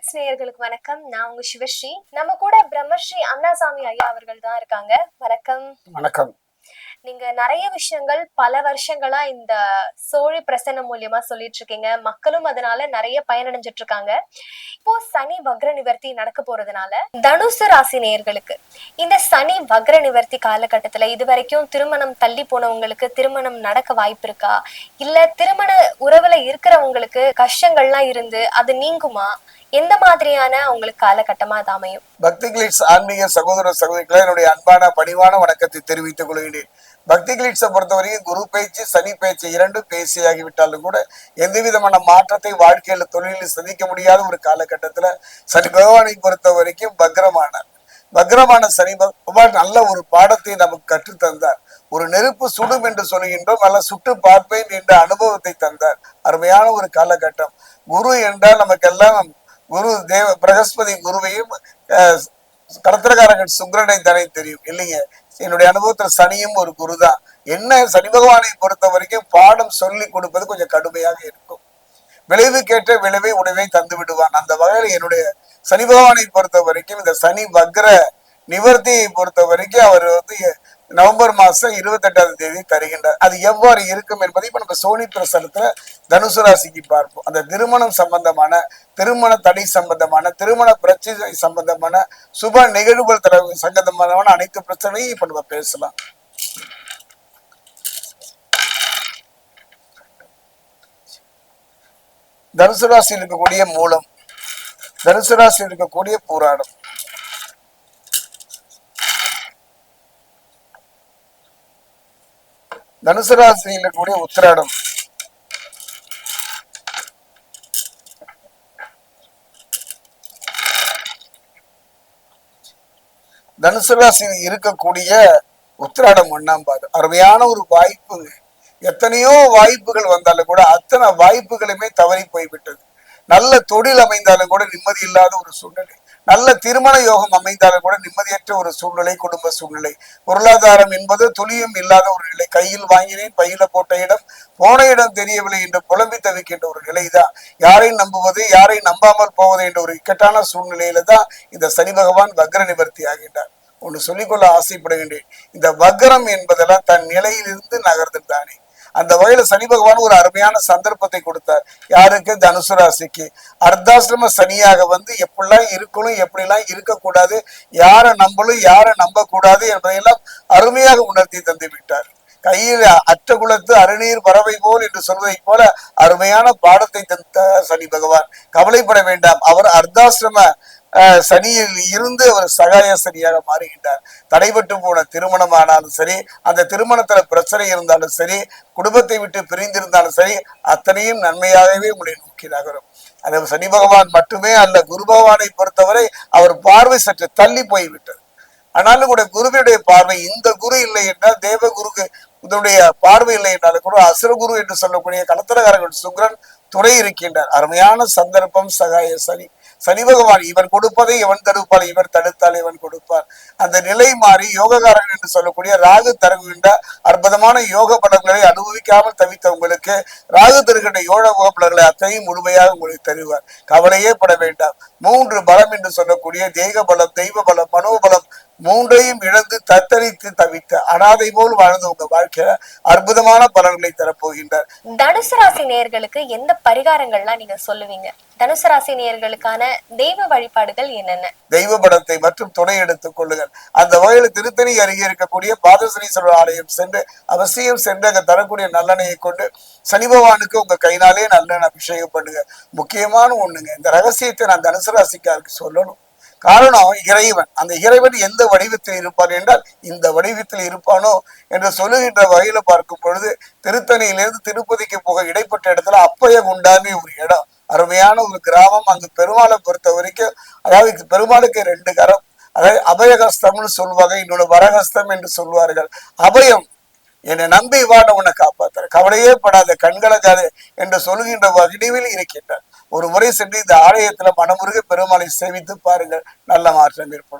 Glitz நேயர்களுக்கு வணக்கம். நான் உங்க சிவஸ்ரீ. நம்ம கூட பிரம்மஸ்ரீ அண்ணாசாமி ஐயா அவர்கள் தான் இருக்காங்க. வணக்கம். வணக்கம். நீங்க நிறைய விஷயங்கள் பல வருஷங்களா இந்த சோழி பிரசன்னம் மூலியமா சொல்லிட்டு இருக்கீங்க மக்களும் அதனால நிறைய பயனடைஞ்சிட்டு இருக்காங்க இப்போ சனி வக்ர நிவர்த்தி நடக்க போறதுனால தனுசு ராசி நேயர்களுக்கு இந்த சனி வக்ர நிவர்த்தி காலகட்டத்துல இது வரைக்கும் திருமணம் தள்ளி போனவங்களுக்கு திருமணம் நடக்க வாய்ப்பு இருக்கா? இல்ல திருமண உறவுல இருக்கிறவங்களுக்கு கஷ்டங்கள்லாம் இருந்து அது நீங்குமா? எந்த மாதிரியான உங்களுக்கு காலகட்டமா அது அமையும்? பக்தி கிளிட்ஸ் ஆன்மீக சகோதர சகோதரிகளை என்னுடைய அன்பான பணிவான வணக்கத்தை தெரிவித்துக் கொள்கிறேன். பக்தி கிளிட்ஸை பொறுத்தவரைக்கும் குரு பேச்சு சனி பேச்சு இரண்டும் பேசியாகிவிட்டாலும் கூட எந்த விதமான மாற்றத்தை வாழ்க்கையில தொழிலில் சந்திக்க முடியாத ஒரு காலகட்டத்துல சனி பகவானை பொறுத்த வரைக்கும் பக்ரமானார். பக்ரமான சனி பகவான் நல்ல ஒரு பாடத்தை நமக்கு கற்றுத் தந்தார் ஒரு நெருப்பு சுடும் என்று சொல்கின்றோம் நல்ல சுட்டு பார்ப்பேன் என்ற அனுபவத்தை தந்தார். அருமையான ஒரு காலகட்டம். குரு என்றால் நமக்கெல்லாம் குரு தேவ பிரகஸ்பதி குருவையும் அஹ், கடத்திரக்காரர்கள் சுக்கரனை தானே தெரியும். இல்லைங்க. என்னுடைய அனுபவத்துல சனியும் ஒரு குரு தான் என்ன சனி பகவானை பொறுத்த வரைக்கும் பாடம் சொல்லி கொடுப்பது கொஞ்சம் கடுமையாக இருக்கும். விளைவு கேட்ட விளைவை உடனே தந்து விடுவான். அந்த வகையில் என்னுடைய சனி பகவானை பொறுத்த வரைக்கும் இந்த சனி வக்ர நிவர்த்தியை பொறுத்த வரைக்கும் அவர் வந்து நவம்பர் மாசம் இருபத்தெட்டாம் தேதி தருகின்றார். அது எவ்வாறு இருக்கும் என்பதை இப்ப நம்ம சோனி பிரசனத்துல தனுசு ராசிக்கு பார்ப்போம். அந்த திருமணம் சம்பந்தமான திருமண தடை சம்பந்தமான திருமண பிரச்சனை சம்பந்தமான சுப நிகழ்வுகள் தர சம்பந்தமான அனைத்து பிரச்சனையும் இப்ப நம்ம பேசலாம். தனுசு ராசியில் இருக்கக்கூடிய மூலம் தனுசு ராசியில் இருக்கக்கூடிய போராடம். தனுசு ராசியில் இருக்கக்கூடிய உத்திராடம். தனுசு ராசியில் இருக்கக்கூடிய உத்திராடம் ஒண்ணாம் பாது அருமையான ஒரு வாய்ப்புங்க எத்தனையோ வாய்ப்புகள் வந்தாலும் கூட அத்தனை வாய்ப்புகளுமே தவறி போய்விட்டது. நல்ல தொழில் அமைந்தாலும் கூட நிம்மதி இல்லாத ஒரு சூழ்நிலை. நல்ல திருமண யோகம் அமைந்தாலும் கூட நிம்மதியற்ற ஒரு சூழ்நிலை குடும்ப சூழ்நிலை. பொருளாதாரம் என்பது துளியும் இல்லாத ஒரு நிலை. கையில் வாங்கினேன் பையில போட்ட இடம் போன இடம் தெரியவில்லை என்று புலம்பி தவிக்கின்ற ஒரு நிலைதான். யாரை நம்புவது யாரை நம்பாமல் போவது என்ற ஒரு இக்கட்டான சூழ்நிலையில தான் இந்த சனி பகவான் வக்ர நிவர்த்தி ஆகின்றார். ஒன்று சொல்லிக்கொள்ள ஆசைப்படுகின்றேன் இந்த வக்ரம் என்பதெல்லாம் தன் நிலையிலிருந்து நகர்ந்து தானே அந்த வகையில சனி பகவான் ஒரு அருமையான சந்தர்ப்பத்தை கொடுத்தார். யாருக்கு? தனுசு ராசிக்கு. அர்த்தாசிரம சனியாக வந்து எப்படிலாம் இருக்கணும் எப்படிலாம் இருக்கக்கூடாது யாரை நம்பலும் யாரை நம்ப கூடாது என்பதையெல்லாம் அருமையாக உணர்த்தி தந்து விட்டார். கையில் அற்ற குலத்து அருநீர் பறவை போல் என்று சொல்வதைப் போல அருமையான பாடத்தை தந்த சனி பகவான். கவலைப்பட வேண்டாம். அவர் அர்த்தாசிரம சனியில் இருந்து அவர் சகாய சனியாக மாறுகின்றார். தடைபட்டு போன திருமணம் ஆனாலும் சரி அந்த திருமணத்துல பிரச்சனை இருந்தாலும் சரி குடும்பத்தை விட்டு பிரிந்திருந்தாலும் சரி அத்தனையும் நன்மையாகவே உங்களை நோக்கி நகரும். அந்த சனி பகவான் மட்டுமே அல்ல குரு பகவானை பொறுத்தவரை அவர் பார்வை சற்று தள்ளி போய்விட்டது. ஆனாலும் கூட குருவினுடைய பார்வை இந்த குரு இல்லை என்றால் தேவ குருக்கு இதனுடைய பார்வை இல்லை என்றாலும் கூட அசுர குரு என்று சொல்லக்கூடிய கலத்தரகாரர்கள் சுக்ரன் துணை இருக்கின்றார். அருமையான சந்தர்ப்பம் சகாய சனி. சனி பகவான் இவன் கொடுப்பதை இவன் தடுப்பாள் இவர் தடுத்தால் இவன் கொடுப்பார். அந்த நிலை மாறி யோககாரன் என்று சொல்லக்கூடிய ராகு தருகின்ற அற்புதமான யோக பலன்களை அனுபவிக்காமல் தவித்தவங்களுக்கு ராகு தருகின்ற யோக பலன்களை அத்தனையும் முழுமையாக உங்களுக்கு தருவார். கவலையே பட வேண்டாம். மூன்று பலம் என்று சொல்லக்கூடிய தேக பலம் தெய்வ பலம் மனோபலம் மூன்றையும் இழந்து தத்தரித்து தவித்த அனாதை போல் வாழ்ந்த உங்க வாழ்க்கையில அற்புதமான பலன்களை தரப்போகின்றார். தனுசு ராசி நேர்களுக்கு எந்த பரிகாரங்கள்லாம் நீங்க சொல்லுவீங்க? தனுசு ராசி நேயர்களுக்கான தெய்வ வழிபாடுகள் என்னென்ன? தெய்வ படத்தை மற்றும் துணை எடுத்துக் கொள்ளுங்கள். அந்த வகையில் திருத்தணி அருகே இருக்கக்கூடிய பாதசனீஸ்வரர் ஆலயம் சென்று அவசியம் சென்று அங்க தரக்கூடிய நல்லெண்ணையை கொண்டு சனி பகவானுக்கு உங்க கையினாலே நல்லெண்ணெய் அபிஷேகம் பண்ணுங்க. முக்கியமான ஒண்ணுங்க இந்த ரகசியத்தை நான் தனுசு ராசிக்காருக்கு சொல்லணும். காரணம் இறைவன். அந்த இறைவன் எந்த வடிவத்தில் இருப்பான் என்றால் இந்த வடிவத்தில் இருப்பானோ என்று சொல்லுகின்ற வகையில பார்க்கும் பொழுது திருத்தணியிலிருந்து திருப்பதிக்கு போக இடைப்பட்ட இடத்துல அப்பைய குண்டான்னு ஒரு இடம். அருமையான ஒரு கிராமம். அங்கு பெருமாளை பொறுத்த வரைக்கும் அதாவது பெருமாளுக்கு ரெண்டு கரம். அதாவது அபயகஸ்தம்னு சொல்லுவாங்க இன்னொன்று வரகஸ்தம் என்று சொல்வார்கள். அபயம் என்னை நம்பி வாட உன்னை காப்பாத்துற. கவலையே படாத கண்கலக்காது என்று சொல்லுகின்ற வடிவில் இருக்கின்றார். ஒரு முறை சென்று இந்த ஆலயத்துல மனமுருக பெருமாளை சேவித்து பாருங்கள். நல்ல மாற்றம் ஏற்படும்.